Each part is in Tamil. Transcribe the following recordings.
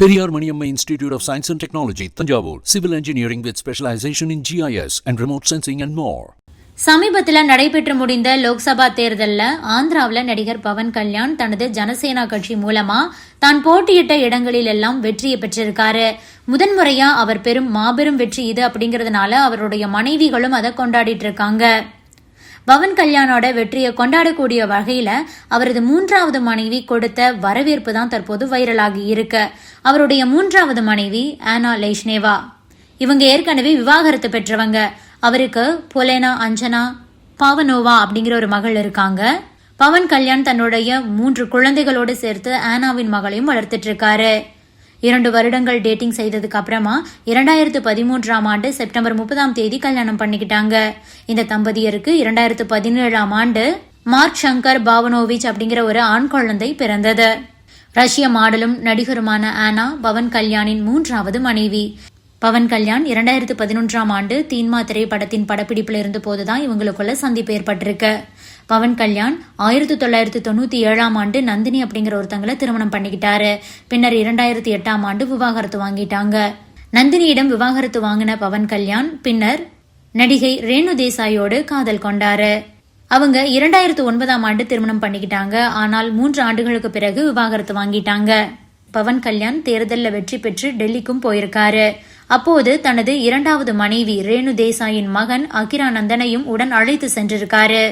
Periyar Maniammai institute of science and technology Thanjavur. Civil engineering with specialisation in GIS and remote sensing and more சமீபத்தில் நடைபெற்று முடிந்த லோக்சபா தேர்தலில் ஆந்திராவில் நடிகர் பவன் கல்யாண் தனது ஜனசேனா கட்சி மூலமா தான் போட்டியிட்ட இடங்களில் எல்லாம் வெற்றியை பெற்றிருக்காரு. முதன்முறையா அவர் பெரும் மாபெரும் வெற்றி இது அப்படிங்கறதுனால அவருடைய மனைவிகளும் அதை கொண்டாடிட்டு இருக்காங்க. பவன் கல்யாணோட வெற்றியை கொண்டாடக்கூடிய வகையில அவரது மூன்றாவது மனைவி கொடுத்த வரவேற்பு தான் தற்போது வைரலாகி இருக்கு. அவருடைய மூன்றாவது மனைவி ஆனா லைஷ்னேவா. இவங்க ஏற்கனவே விவாகரத்து பெற்றவங்க. அவருக்கு பொலேனா அஞ்சனா பாவனோவா அப்படிங்கிற ஒரு மகள் இருக்காங்க. பவன் கல்யாண் தன்னுடைய மூன்று குழந்தைகளோடு சேர்த்து ஆனாவின் மகளையும் வளர்த்துட்டு இருக்காரு. இரண்டு வருடங்கள் டேட்டிங் செய்ததுக்கு அப்புறமா இரண்டாயிரத்து பதிமூன்றாம் ஆண்டு செப்டம்பர் முப்பதாம் தேதி கல்யாணம் பண்ணிக்கிட்டாங்க. இந்த தம்பதியருக்கு இரண்டாயிரத்து பதினேழாம் ஆண்டு மார்க் சங்கர் பாவனோவிச் அப்படிங்கிற ஒரு ஆண் குழந்தை பிறந்தது. ரஷ்ய மாடலும் நடிகருமான ஆனா பவன் கல்யாணின் மூன்றாவது மனைவி. பவன் கல்யாண் இரண்டாயிரத்து பதினொன்றாம் ஆண்டு தீன்மா திரைப்படத்தின் படப்பிடிப்பில் இருந்த போதுதான் இவங்களுக்குள்ள சந்திப்பு ஏற்பட்டிருக்கு. பவன் கல்யாண் ஆயிரத்தி தொள்ளாயிரத்தி தொண்ணூத்தி ஏழாம் ஆண்டு நந்தினி அப்படிங்கிற ஒருத்தங்களை திருமணம் பண்ணிக்கிட்டாரு. பின்னர் இரண்டாயிரத்தி எட்டாம் ஆண்டு விவாகரத்து வாங்கிட்டாங்க. நந்தினியிடம் விவாகரத்து வாங்கின பவன் கல்யாண் பின்னர் நடிகை ரேணு தேசாயோடு காதல் கொண்டாரு. அவங்க இரண்டாயிரத்து ஒன்பதாம் ஆண்டு திருமணம் பண்ணிக்கிட்டாங்க. ஆனால் மூன்று ஆண்டுகளுக்கு பிறகு விவாகரத்து வாங்கிட்டாங்க. பவன் கல்யாண் தேர்தலில் வெற்றி பெற்று டெல்லிக்கும் போயிருக்காரு. அப்போது தனது இரண்டாவது மனைவி ரேணு தேசாயின் மகன் அகிரா நந்தனையும் உடன் அழைத்து சென்றிருக்காரு.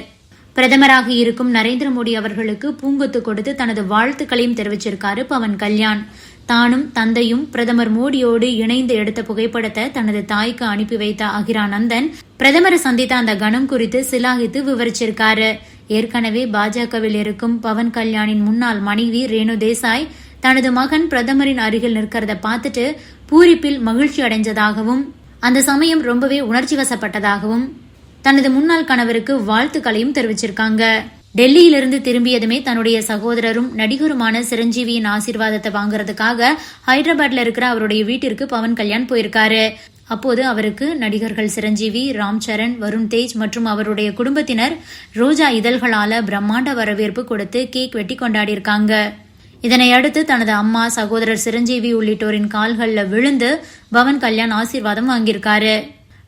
பிரதமராக இருக்கும் நரேந்திர மோடி அவர்களுக்கு பூங்கொத்து கொடுத்து தனது வாழ்த்துக்களையும் தெரிவிச்சிருக்காரு பவன் கல்யாண். தானும் தந்தையும் பிரதமர் மோடியோடு இணைந்து எடுத்த புகைப்படத்தை தனது தாய்க்கு அனுப்பி வைத்த அகிரா நந்தன் பிரதமரை சந்தித்த அந்த கணம் குறித்து சிலாகித்து விவரிச்சிருக்காரு. ஏற்கனவே பாஜகவில் இருக்கும் பவன் கல்யாணின் முன்னாள் மனைவி ரேணு தேசாய் தனது மகன் பிரதமரின் அருகில் நிற்கிறத பார்த்துட்டு பூரிப்பில் மகிழ்ச்சி அடைஞ்சதாகவும் அந்த சமயம் ரொம்பவே உணர்ச்சி வசப்பட்டதாகவும் தனது முன்னாள் கணவருக்கு வாழ்த்துக்களையும் தெரிவிச்சிருக்காங்க. டெல்லியிலிருந்து திரும்பியதுமே தன்னுடைய சகோதரரும் நடிகருமான சிரஞ்சீவியின் ஆசீர்வாதத்தை வாங்குறதுக்காக ஹைதராபாத்ல இருக்கிற அவருடைய வீட்டிற்கு பவன் கல்யாண் போயிருக்காரு. அப்போது அவருக்கு நடிகர்கள் சிரஞ்சீவி ராம் சரண் வருண் தேஜ் மற்றும் அவருடைய குடும்பத்தினர் ரோஜா இதழ்களால பிரம்மாண்ட வரவேற்பு கொடுத்து கேக் வெட்டி கொண்டாடியிருக்காங்க. இதனை அடுத்து தனது அம்மா சகோதரர் சிரஞ்சீவி உள்ளிட்டோரின் கால்களில் விழுந்து பவன் கல்யாண் ஆசீர்வாதம் வாங்கியிருக்காரு.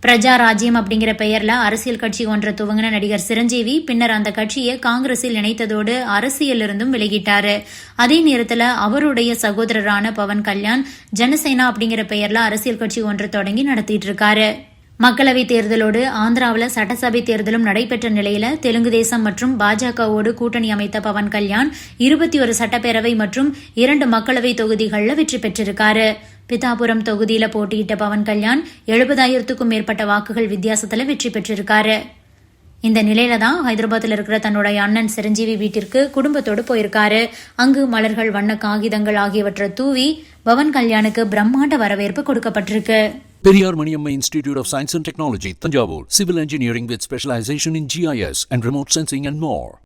பிரஜா ராஜ்யம் அப்படிங்கிற பெயர்ல அரசியல் கட்சி ஒன்றை துவங்கின நடிகர் சிரஞ்சீவி பின்னர் அந்த கட்சியை காங்கிரஸில் இணைத்ததோடு அரசியலிருந்தும் விலகிட்டாரு. அதே நேரத்தில் அவருடைய சகோதரரான பவன் கல்யாண் ஜனசேனா அப்படிங்கிற பெயர்ல அரசியல் கட்சி ஒன்றை தொடங்கி நடத்திட்டு இருக்காரு. மக்களவைத் தேர்தலோடு ஆந்திராவில் சட்டசபை தேர்தலும் நடைபெற்ற நிலையில தெலுங்கு தேசம் மற்றும் பாஜகவோடு கூட்டணி அமைத்த பவன் கல்யாண் இருபத்தி ஒரு சட்டப்பேரவை மற்றும் இரண்டு மக்களவை தொகுதிகளில் வெற்றி பெற்றிருக்காரு. பிதாபுரம் தொகுதியில் போட்டியிட்ட பவன் கல்யாண் எழுபதாயிரத்துக்கும் மேற்பட்ட வாக்குகள் வித்தியாசத்தில் வெற்றி பெற்றிருக்காரு. இந்த நிலையில தான் ஹைதராபாத்தில் இருக்கிற தன்னுடைய அண்ணன் சிரஞ்சீவி வீட்டிற்கு குடும்பத்தோடு போயிருக்காரு. அங்கு மலர்கள் வண்ண காகிதங்கள் ஆகியவற்றை தூவி பவன் கல்யாணுக்கு பிரம்மாண்ட வரவேற்பு கொடுக்கப்பட்டிருக்கு. Periyar Maniamma Institute of Science and Technology, Tanjavur, Civil Engineering with specialization in GIS and remote sensing and more.